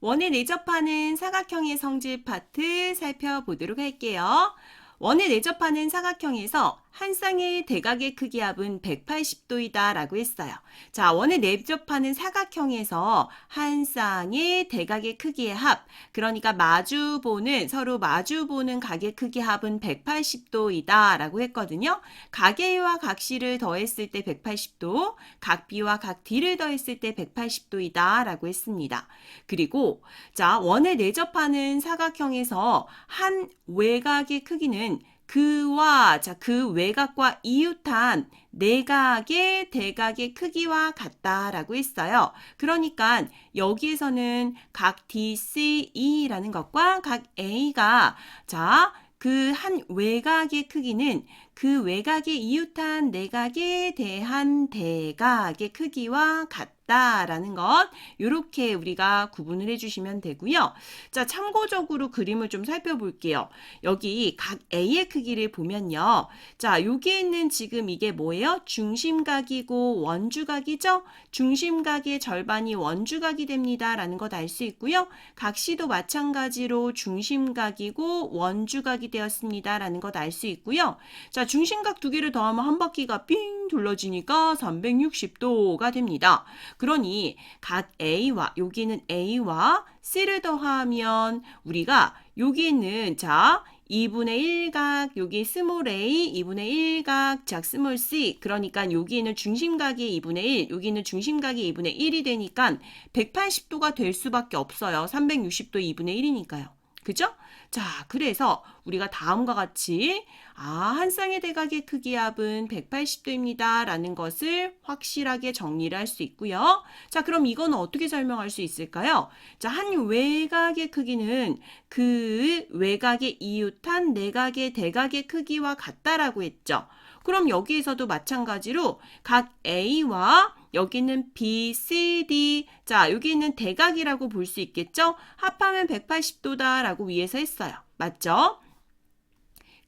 원에 내접하는 사각형의 성질 파트 살펴보도록 할게요. 원에 내접하는 사각형에서 한 쌍의 대각의 크기 합은 180도이다 라고 했어요. 자, 원에 내접하는 사각형에서 한 쌍의 대각의 크기의 합, 그러니까 마주 보는, 서로 마주 보는 각의 크기 합은 180도이다 라고 했거든요. 각 A와 각 C를 더했을 때 180도, 각 B와 각 D를 더했을 때 180도이다 라고 했습니다. 그리고 자, 원에 내접하는 사각형에서 한 외곽의 크기는 그와 자, 그 외곽과 이웃한 내각의 대각의 크기와 같다라고 했어요. 그러니까 여기에서는 각 DCE라는 것과 각 A가 자, 그 한 외곽의 크기는 그 외곽의 이웃한 내각에 대한 대각의 크기와 같다라는 것 이렇게 우리가 구분을 해주시면 되고요. 자 참고적으로 그림을 좀 살펴볼게요. 여기 각 A의 크기를 보면요. 자 여기에 있는 지금 이게 뭐예요? 중심각이고 원주각이죠? 중심각의 절반이 원주각이 됩니다라는 것 알 수 있고요. 각 C도 마찬가지로 중심각이고 원주각이 되었습니다라는 것 알 수 있고요. 자 중심각 두 개를 더하면 한 바퀴가 삥 둘러지니까 360도가 됩니다. 그러니 각 A와 여기는 A와 C를 더하면 우리가 여기 있는 자 2분의 1각 여기 스몰 a 2분의 1각 작 스몰 c 그러니까 여기는 중심각이 2분의 1 여기는 중심각이 2분의 1이 되니까 180도가 될 수밖에 없어요. 360도 2분의 1이니까요. 그죠? 자, 그래서 우리가 다음과 같이 아, 한 쌍의 대각의 크기 합은 180도입니다. 라는 것을 확실하게 정리를 할 수 있고요. 자, 그럼 이거는 어떻게 설명할 수 있을까요? 자, 한 외곽의 크기는 그 외곽의 이웃한 내각의 대각의 크기와 같다라고 했죠. 그럼 여기에서도 마찬가지로 각 A와 여기는 B, C, D. 자, 여기는 대각이라고 볼 수 있겠죠? 합하면 180도다라고 위에서 했어요. 맞죠?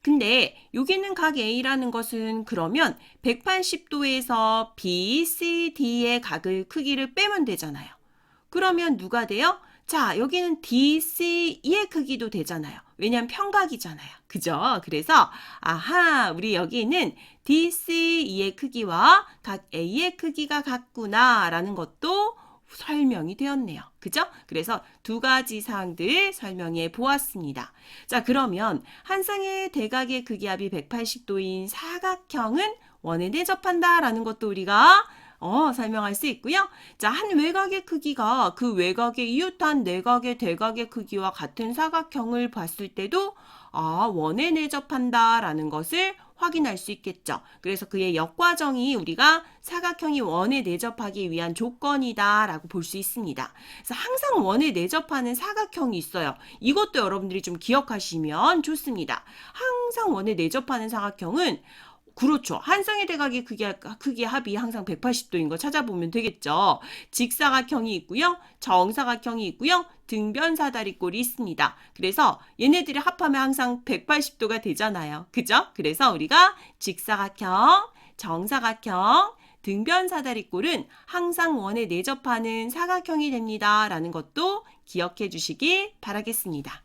근데 여기는 각 A라는 것은 그러면 180도에서 B, C, D의 각을 크기를 빼면 되잖아요. 그러면 누가 돼요? 자, 여기는 DC의 크기도 되잖아요. 왜냐면 평각이잖아요. 그죠? 그래서 아하, 우리 여기는 DC의 크기와 각 A의 크기가 같구나 라는 것도 설명이 되었네요. 그죠? 그래서 두 가지 사항들 설명해 보았습니다. 자, 그러면 한 쌍의 대각의 크기합이 180도인 사각형은 원에 대접한다라는 것도 우리가 어, 설명할 수 있고요. 자, 한 외곽의 크기가 그 외곽의 이웃한 내각의 대각의 크기와 같은 사각형을 봤을 때도 아, 원에 내접한다라는 것을 확인할 수 있겠죠. 그래서 그의 역과정이 우리가 사각형이 원에 내접하기 위한 조건이다라고 볼 수 있습니다. 그래서 항상 원에 내접하는 사각형이 있어요. 이것도 여러분들이 좀 기억하시면 좋습니다. 항상 원에 내접하는 사각형은 그렇죠. 한 쌍의 대각의 크기, 크기 합이 항상 180도인 거 찾아보면 되겠죠. 직사각형이 있고요. 정사각형이 있고요. 등변사다리꼴이 있습니다. 그래서 얘네들이 합하면 항상 180도가 되잖아요. 그죠? 그래서 우리가 직사각형, 정사각형, 등변사다리꼴은 항상 원에 내접하는 사각형이 됩니다. 라는 것도 기억해 주시기 바라겠습니다.